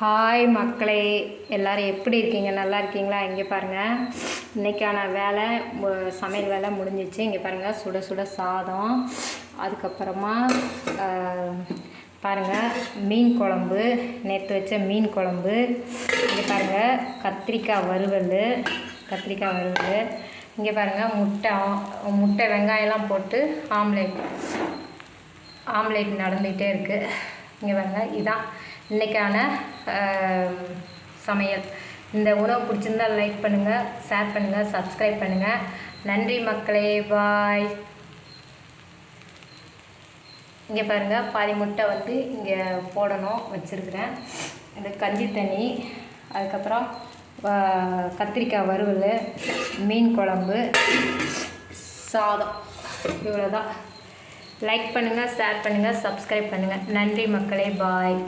Hi மக்களே எல்லோரும் எப்படி இருக்கீங்க? நல்லா இருக்கீங்களா? இங்கே பாருங்கள் இன்றைக்கான வேலை சமையல் வேலை முடிஞ்சிச்சு. இங்கே பாருங்கள் சுட சுட சாதம். அதுக்கப்புறமா பாருங்கள் மீன் குழம்பு. நேற்று வச்ச மீன் குழம்பு. இங்கே பாருங்கள் கத்திரிக்காய் வறுவல் கத்திரிக்காய் வறுவல். இங்கே பாருங்கள் முட்டை முட்டை வெங்காயம்லாம் போட்டு ஆம்லேட் ஆம்லேட் நடந்துகிட்டே இருக்குது இங்கே பாருங்கள் இதான் இன்றைக்கான சமையல். இந்த உணவு பிடிச்சிருந்தா லைக் பண்ணுங்கள் ஷேர் பண்ணுங்கள் சப்ஸ்கிரைப் பண்ணுங்கள் நன்றி மக்களே பாய் இங்கே பாருங்கள் பாதி முட்டை வந்து இங்கே போடணும் வச்சுருக்குறேன். இது கஞ்சி தண்ணி அதுக்கப்புறம் கத்திரிக்காய் வறுவல் மீன் குழம்பு சாதம். இவ்வளோதான் லைக் பண்ணுங்கள் ஷேர் பண்ணுங்கள் சப்ஸ்கிரைப் பண்ணுங்கள் நன்றி மக்களே பாய்